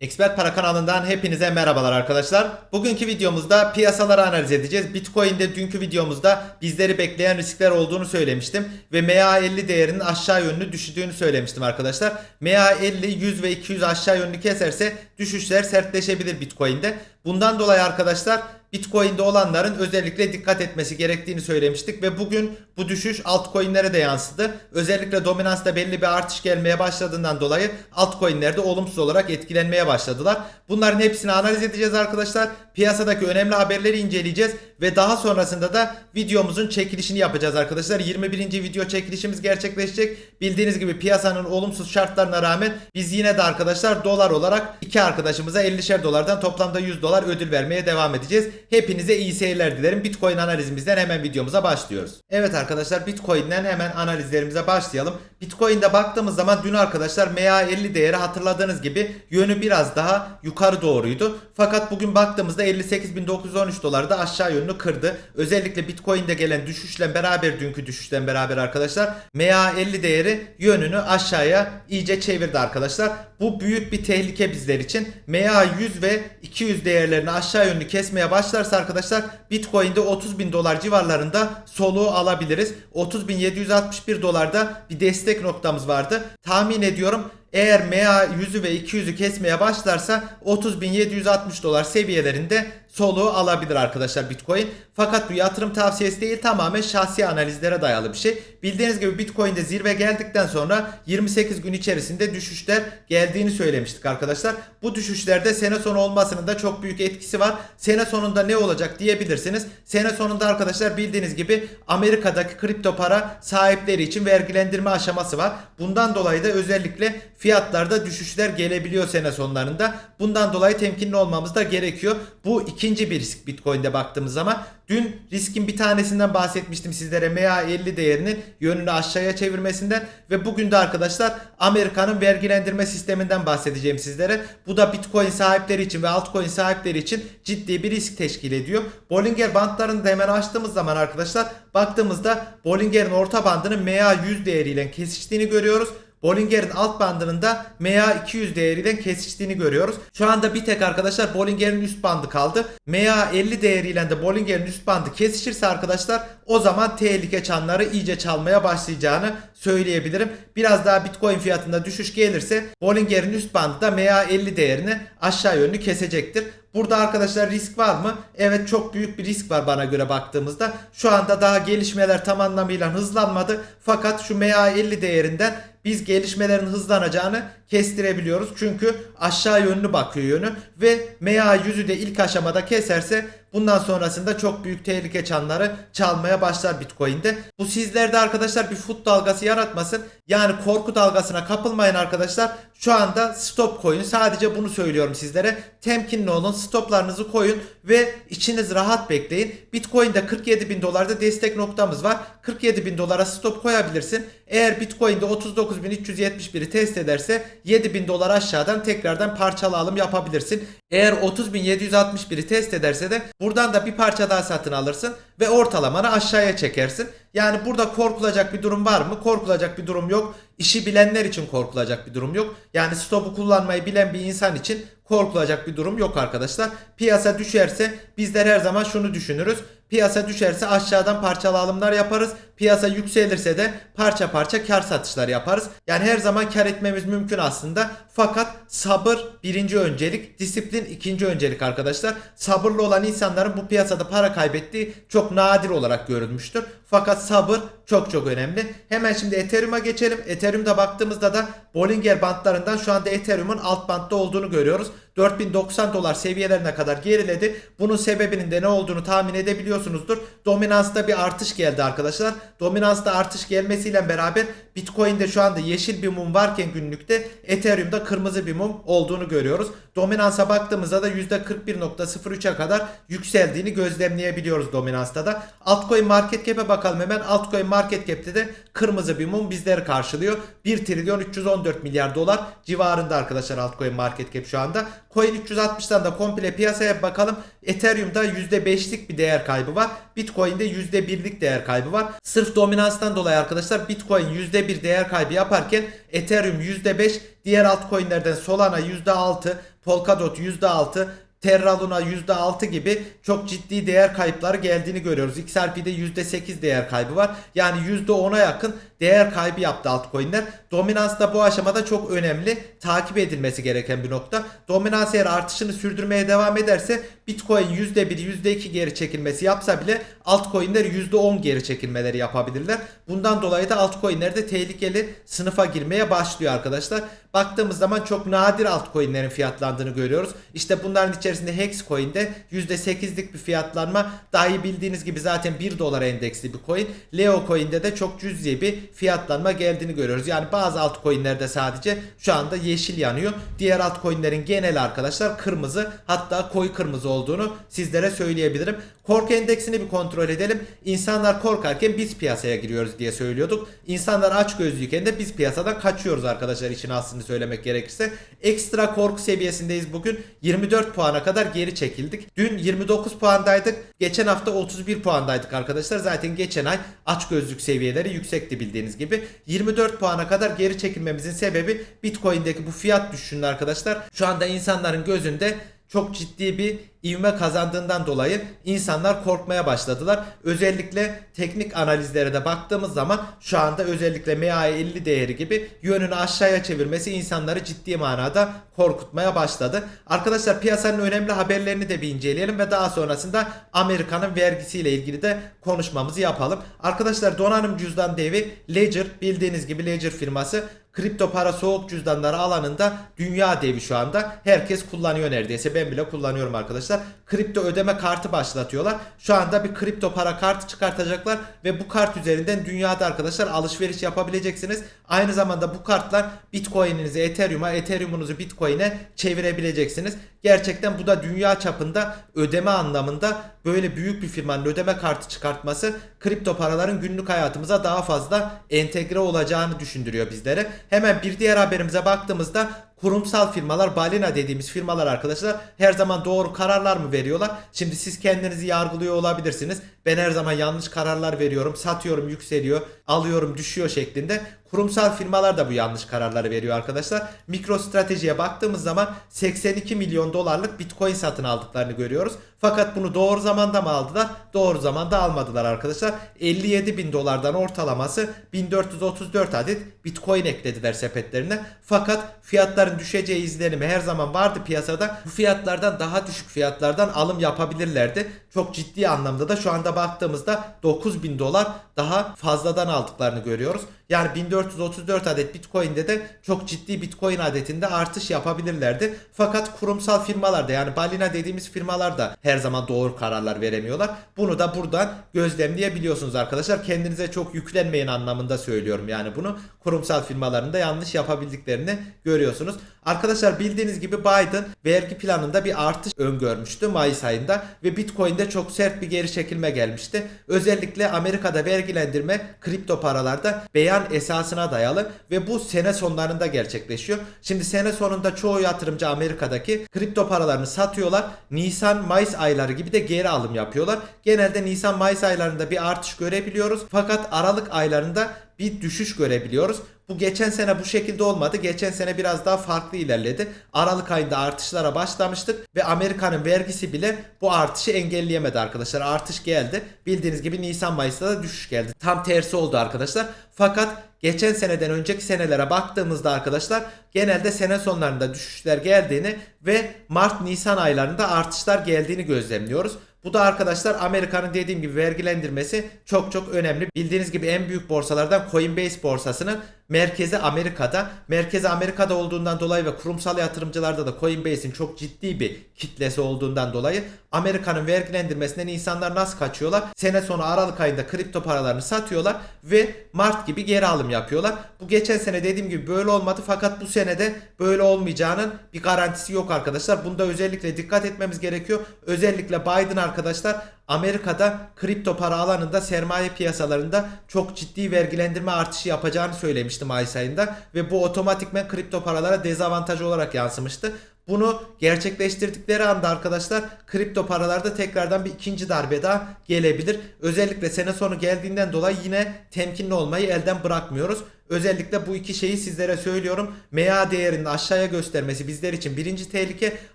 Expert Para kanalından hepinize merhabalar arkadaşlar. Bugünkü videomuzda piyasaları analiz edeceğiz. Bitcoin'de dünkü videomuzda bizleri bekleyen riskler olduğunu söylemiştim. Ve MA50 değerinin aşağı yönlü düştüğünü söylemiştim arkadaşlar. MA50 100 ve 200 aşağı yönlü keserse düşüşler sertleşebilir Bitcoin'de. Bundan dolayı arkadaşlar Bitcoin'de olanların özellikle dikkat etmesi gerektiğini söylemiştik ve bugün bu düşüş altcoin'lere de yansıdı. Özellikle dominansta belli bir artış gelmeye başladığından dolayı altcoin'ler de olumsuz olarak etkilenmeye başladılar. Bunların hepsini analiz edeceğiz arkadaşlar. Piyasadaki önemli haberleri inceleyeceğiz ve daha sonrasında da videomuzun çekilişini yapacağız arkadaşlar. 21. video çekilişimiz gerçekleşecek. Bildiğiniz gibi piyasanın olumsuz şartlarına rağmen biz yine de arkadaşlar dolar olarak iki arkadaşımıza 50'şer dolardan toplamda 100 dolar ödül vermeye devam edeceğiz. Hepinize iyi seyirler dilerim. Bitcoin analizimizden hemen videomuza başlıyoruz. Evet arkadaşlar Bitcoin'den hemen analizlerimize başlayalım. Bitcoin'de baktığımız zaman dün arkadaşlar MA50 değeri hatırladığınız gibi yönü biraz daha yukarı doğruydu. Fakat bugün baktığımızda 58.913 dolarda aşağı yönünü kırdı. Özellikle Bitcoin'de gelen düşüşle beraber dünkü düşüşten beraber arkadaşlar MA50 değeri yönünü aşağıya iyice çevirdi arkadaşlar. Bu büyük bir tehlike bizler için. MA100 ve 200 değerlerini aşağı yönlü kesmeye başlarsa arkadaşlar Bitcoin'de 30 bin dolar civarlarında soluğu alabiliriz. 30.761 dolarda bir destek noktamız vardı. Tahmin ediyorum eğer MA 100'ü ve 200'ü kesmeye başlarsa 30.760 dolar seviyelerinde soluğu alabilir arkadaşlar Bitcoin. Fakat bu yatırım tavsiyesi değil tamamen şahsi analizlere dayalı bir şey. Bildiğiniz gibi Bitcoin'de zirve geldikten sonra 28 gün içerisinde düşüşler geldiğini söylemiştik arkadaşlar. Bu düşüşlerde sene sonu olmasının da çok büyük etkisi var. Sene sonunda ne olacak diyebilirsiniz. Sene sonunda arkadaşlar bildiğiniz gibi Amerika'daki kripto para sahipleri için vergilendirme aşaması var. Bundan dolayı da özellikle fiyatlarda düşüşler gelebiliyor sene sonlarında. Bundan dolayı temkinli olmamız da gerekiyor. Bu ikinci bir risk Bitcoin'de baktığımız zaman. Dün riskin bir tanesinden bahsetmiştim sizlere MA50 değerinin yönünü aşağıya çevirmesinden ve bugün de arkadaşlar Amerika'nın vergilendirme sisteminden bahsedeceğim sizlere. Bu da Bitcoin sahipleri için ve altcoin sahipleri için ciddi bir risk teşkil ediyor. Bollinger bandlarını da hemen açtığımız zaman arkadaşlar baktığımızda Bollinger'in orta bandının MA100 değeriyle kesiştiğini görüyoruz. Bollinger'in alt bandının da MA200 değeriyle kesiştiğini görüyoruz. Şu anda bir tek arkadaşlar Bollinger'in üst bandı kaldı. MA50 değeriyle de Bollinger'in üst bandı kesişirse arkadaşlar o zaman tehlike çanları iyice çalmaya başlayacağını söyleyebilirim. Biraz daha Bitcoin fiyatında düşüş gelirse Bollinger'in üst bandı da MA50 değerini aşağı yönlü kesecektir. Burada arkadaşlar risk var mı? Evet çok büyük bir risk var bana göre baktığımızda. Şu anda daha gelişmeler tam anlamıyla hızlanmadı. Fakat şu MA50 değerinden biz gelişmelerin hızlanacağını kestirebiliyoruz. Çünkü aşağı yönlü bakıyor yönü ve MA100'ü de ilk aşamada keserse bundan sonrasında çok büyük tehlike çanları çalmaya başlar Bitcoin'de. Bu sizlerde arkadaşlar bir fut dalgası yaratmasın. Yani korku dalgasına kapılmayın arkadaşlar. Şu anda stop koyun. Sadece bunu söylüyorum sizlere. Temkinli olun. Stoplarınızı koyun ve içiniz rahat bekleyin. Bitcoin'de 47 bin dolarda destek noktamız var. 47 bin dolara stop koyabilirsin. Eğer Bitcoin'de 39.371'i test ederse 7000 dolar aşağıdan tekrardan parçalı alım yapabilirsin. Eğer 30.761'i test ederse de buradan da bir parça daha satın alırsın ve ortalamanı aşağıya çekersin. Yani burada korkulacak bir durum var mı? Korkulacak bir durum yok. İşi bilenler için korkulacak bir durum yok. Yani stopu kullanmayı bilen bir insan için korkulacak bir durum yok arkadaşlar. Piyasa düşerse bizler her zaman şunu düşünürüz. Piyasa düşerse aşağıdan parçalı alımlar yaparız. Piyasa yükselirse de parça parça kar satışlar yaparız. Yani her zaman kar etmemiz mümkün aslında. Fakat sabır birinci öncelik, disiplin ikinci öncelik arkadaşlar. Sabırlı olan insanların bu piyasada para kaybettiği çok nadir olarak görülmüştür. Fakat sabır çok çok önemli. Hemen şimdi Ethereum'a geçelim. Ethereum'da baktığımızda da Bollinger bandlarından şu anda Ethereum'un alt bantta olduğunu görüyoruz. 4090 dolar seviyelerine kadar geriledi. Bunun sebebinin de ne olduğunu tahmin edebiliyorsunuzdur. Dominansta bir artış geldi arkadaşlar. Dominansta artış gelmesiyle beraber Bitcoin'de şu anda yeşil bir mum varken günlükte Ethereum'da kırmızı bir mum olduğunu görüyoruz. Dominansa baktığımızda da %41.03'e kadar yükseldiğini gözlemleyebiliyoruz dominansta da. Altcoin market cap'e bakalım hemen. Altcoin market cap'te de kırmızı bir mum bizleri karşılıyor. 1 trilyon 314 milyar dolar civarında arkadaşlar altcoin market cap şu anda. Coin 360'dan da komple piyasaya bakalım. Ethereum'da %5'lik bir değer kaybı var. Bitcoin'de %1'lik değer kaybı var. Sırf dominanstan dolayı arkadaşlar Bitcoin %1 değer kaybı yaparken Ethereum %5, diğer altcoin'lerden Solana %6, Polkadot %6, Terra Luna %6 gibi çok ciddi değer kayıpları geldiğini görüyoruz. XRP'de %8 değer kaybı var. Yani %10'a yakın değer kaybı yaptı altcoin'ler. Dominans da bu aşamada çok önemli. Takip edilmesi gereken bir nokta. Dominans eğer artışını sürdürmeye devam ederse Bitcoin %1, %2 geri çekilmesi yapsa bile altcoin'ler %10 geri çekilmeleri yapabilirler. Bundan dolayı da altcoin'ler de tehlikeli sınıfa girmeye başlıyor arkadaşlar. Baktığımız zaman çok nadir altcoin'lerin fiyatlandığını görüyoruz. İşte bunların içerisinde Hexcoin'de %8'lik bir fiyatlanma. Dahi bildiğiniz gibi zaten 1 dolar endeksli bir coin. Leo Coin'de de çok cüzi bir fiyatlanma geldiğini görüyoruz. Yani bazı altcoin'lerde sadece şu anda yeşil yanıyor. Diğer altcoin'lerin geneli arkadaşlar kırmızı hatta koyu kırmızı olduğunu sizlere söyleyebilirim. Korku endeksini bir kontrol edelim. İnsanlar korkarken biz piyasaya giriyoruz diye söylüyorduk. İnsanlar aç gözlüyken de biz piyasadan kaçıyoruz arkadaşlar için aslında söylemek gerekirse. Ekstra korku seviyesindeyiz bugün. 24 puana kadar geri çekildik. Dün 29 puandaydık. Geçen hafta 31 puandaydık arkadaşlar. Zaten geçen ay aç gözlük seviyeleri yüksekti bildiğiniz gibi. 24 puana kadar geri çekilmemizin sebebi Bitcoin'deki bu fiyat düşüşünün arkadaşlar. Şu anda insanların gözünde çok ciddi bir ivme kazandığından dolayı insanlar korkmaya başladılar. Özellikle teknik analizlere de baktığımız zaman şu anda özellikle MA50 değeri gibi yönünü aşağıya çevirmesi insanları ciddi manada korkutmaya başladı. Arkadaşlar piyasanın önemli haberlerini de bir inceleyelim ve daha sonrasında Amerika'nın vergisiyle ilgili de konuşmamızı yapalım. Arkadaşlar donanım cüzdan devi Ledger bildiğiniz gibi Ledger firması kripto para soğuk cüzdanları alanında dünya devi şu anda. Herkes kullanıyor neredeyse. Ben bile kullanıyorum arkadaşlar. Kripto ödeme kartı başlatıyorlar. Şu anda bir kripto para kartı çıkartacaklar ve bu kart üzerinden dünyada arkadaşlar alışveriş yapabileceksiniz. Aynı zamanda bu kartlar Bitcoin'inizi Ethereum'a, Ethereum'unuzu Bitcoin'e çevirebileceksiniz. Gerçekten bu da dünya çapında ödeme anlamında böyle büyük bir firmanın ödeme kartı çıkartması kripto paraların günlük hayatımıza daha fazla entegre olacağını düşündürüyor bizlere. Hemen bir diğer haberimize baktığımızda kurumsal firmalar, balina dediğimiz firmalar arkadaşlar her zaman doğru kararlar mı veriyorlar? Şimdi siz kendinizi yargılıyor olabilirsiniz. Ben her zaman yanlış kararlar veriyorum, satıyorum, yükseliyor, alıyorum, düşüyor şeklinde. Kurumsal firmalar da bu yanlış kararları veriyor arkadaşlar. MicroStrategy'ye baktığımız zaman 82 milyon dolarlık Bitcoin satın aldıklarını görüyoruz. Fakat bunu doğru zamanda mı aldılar? Doğru zamanda almadılar arkadaşlar. 57 bin dolardan ortalaması 1434 adet Bitcoin eklediler sepetlerine. Fakat fiyatların düşeceği izlenimi her zaman vardı piyasada. Bu fiyatlardan daha düşük fiyatlardan alım yapabilirlerdi. Çok ciddi anlamda da şu anda baktığımızda 9000 dolar daha fazladan aldıklarını görüyoruz. Yani 1434 adet Bitcoin'de de çok ciddi Bitcoin adetinde artış yapabilirlerdi. Fakat kurumsal firmalar da yani balina dediğimiz firmalar da her zaman doğru kararlar veremiyorlar. Bunu da buradan gözlemleyebiliyorsunuz arkadaşlar. Kendinize çok yüklenmeyin anlamında söylüyorum yani bunu. Kurumsal firmaların da yanlış yapabildiklerini görüyorsunuz. Arkadaşlar bildiğiniz gibi Biden vergi planında bir artış öngörmüştü Mayıs ayında ve Bitcoin'de çok sert bir geri çekilme gelmişti. Özellikle Amerika'da vergilendirme kripto paralarda beyan esasına dayalı ve bu sene sonlarında gerçekleşiyor. Şimdi sene sonunda çoğu yatırımcı Amerika'daki kripto paralarını satıyorlar. Nisan, Mayıs ayları gibi de geri alım yapıyorlar. Genelde Nisan, Mayıs aylarında bir artış görebiliyoruz. Fakat Aralık aylarında bir düşüş görebiliyoruz. Bu geçen sene bu şekilde olmadı. Geçen sene biraz daha farklı ilerledi. Aralık ayında artışlara başlamıştık ve Amerika'nın vergisi bile bu artışı engelleyemedi arkadaşlar. Artış geldi. Bildiğiniz gibi Nisan Mayıs'ta da düşüş geldi. Tam tersi oldu arkadaşlar. Fakat geçen seneden önceki senelere baktığımızda arkadaşlar genelde sene sonlarında düşüşler geldiğini ve Mart Nisan aylarında artışlar geldiğini gözlemliyoruz. Bu da arkadaşlar Amerika'nın dediğim gibi vergilendirmesi çok çok önemli. Bildiğiniz gibi en büyük borsalardan Coinbase borsasının merkezi Amerika'da. Merkezi Amerika'da olduğundan dolayı ve kurumsal yatırımcılarda da Coinbase'in çok ciddi bir kitlesi olduğundan dolayı Amerika'nın vergilendirmesinden insanlar nasıl kaçıyorlar? Sene sonu Aralık ayında kripto paralarını satıyorlar ve Mart gibi geri alım yapıyorlar. Bu geçen sene dediğim gibi böyle olmadı fakat bu senede böyle olmayacağının bir garantisi yok arkadaşlar. Bunda özellikle dikkat etmemiz gerekiyor. Özellikle Biden arkadaşlar Amerika'da kripto para alanında sermaye piyasalarında çok ciddi vergilendirme artışı yapacağını söylemişti Mayıs ayında ve bu otomatikmen kripto paralara dezavantaj olarak yansımıştı. Bunu gerçekleştirdikleri anda arkadaşlar kripto paralarda tekrardan bir ikinci darbe daha gelebilir. Özellikle sene sonu geldiğinden dolayı yine temkinli olmayı elden bırakmıyoruz. Özellikle bu iki şeyi sizlere söylüyorum. MEA değerinin aşağıya göstermesi bizler için birinci tehlike.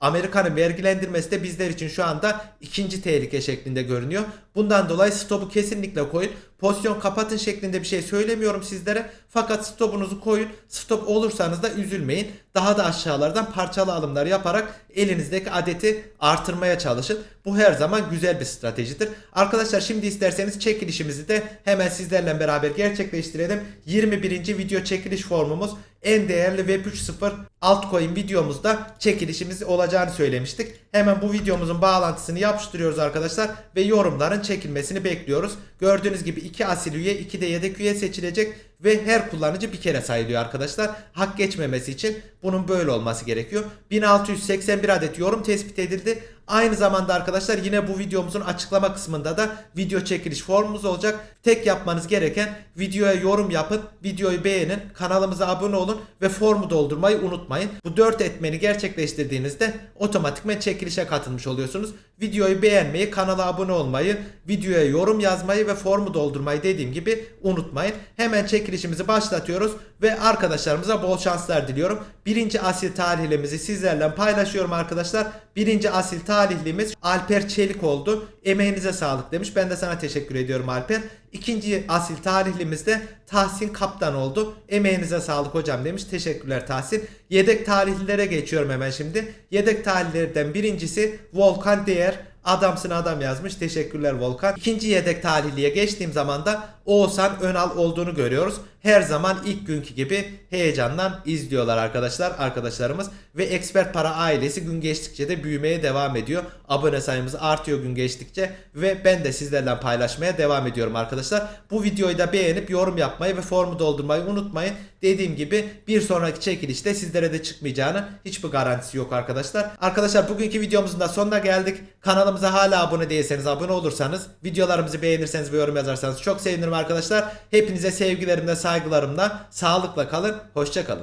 Amerika'nın vergilendirmesi de bizler için şu anda ikinci tehlike şeklinde görünüyor. Bundan dolayı stopu kesinlikle koyun. Pozisyon kapatın şeklinde bir şey söylemiyorum sizlere. Fakat stopunuzu koyun. Stop olursanız da üzülmeyin. Daha da aşağılardan parçalı alımlar yaparak elinizdeki adeti artırmaya çalışın. Bu her zaman güzel bir stratejidir. Arkadaşlar şimdi isterseniz çekilişimizi de hemen sizlerle beraber gerçekleştirelim. 21. video çekiliş formumuz en değerli Web 3.0 altcoin videomuzda çekilişimiz olacağını söylemiştik. Hemen bu videomuzun bağlantısını yapıştırıyoruz arkadaşlar ve yorumların çekilmesini bekliyoruz. Gördüğünüz gibi 2 asil üye 2 de yedek üye seçilecek ve her kullanıcı bir kere sayılıyor arkadaşlar. Hak geçmemesi için bunun böyle olması gerekiyor. 1681 adet yorum tespit edildi. Aynı zamanda arkadaşlar yine bu videomuzun açıklama kısmında da video çekiliş formumuz olacak. Tek yapmanız gereken videoya yorum yapın, videoyu beğenin, kanalımıza abone olun ve formu doldurmayı unutmayın. Bu 4 etmeni gerçekleştirdiğinizde otomatikman çekilişe katılmış oluyorsunuz. Videoyu beğenmeyi, kanala abone olmayı, videoya yorum yazmayı ve formu doldurmayı dediğim gibi unutmayın. Hemen çekilişimizi başlatıyoruz ve arkadaşlarımıza bol şanslar diliyorum. Birinci asil talihlimizi sizlerle paylaşıyorum arkadaşlar. Birinci asil talihlimiz Alper Çelik oldu. Emeğinize sağlık demiş. Ben de sana teşekkür ediyorum Alper. İkinci asil talihlimiz de Tahsin Kaptan oldu. Emeğinize sağlık hocam demiş. Teşekkürler Tahsin. Yedek talihlilere geçiyorum hemen şimdi. Yedek talihlerden birincisi Volkan Değer. Adamsın adam yazmış. Teşekkürler Volkan. İkinci yedek talihliye geçtiğim zaman da Oğuzhan Önal olduğunu görüyoruz. Her zaman ilk günkü gibi heyecandan izliyorlar arkadaşlar, arkadaşlarımız. Ve Expert Para ailesi gün geçtikçe de büyümeye devam ediyor. Abone sayımız artıyor gün geçtikçe. Ve ben de sizlerle paylaşmaya devam ediyorum arkadaşlar. Bu videoyu da beğenip yorum yapmayı ve formu doldurmayı unutmayın. Dediğim gibi bir sonraki çekilişte sizlere de çıkmayacağını hiçbir garantisi yok arkadaşlar. Arkadaşlar bugünkü videomuzun da sonuna geldik. Kanalımıza hala abone değilseniz abone olursanız, videolarımızı beğenirseniz ve yorum yazarsanız çok sevinirim arkadaşlar. Hepinize sevgilerimle, saygılarımla, sağlıkla kalın, hoşça kalın.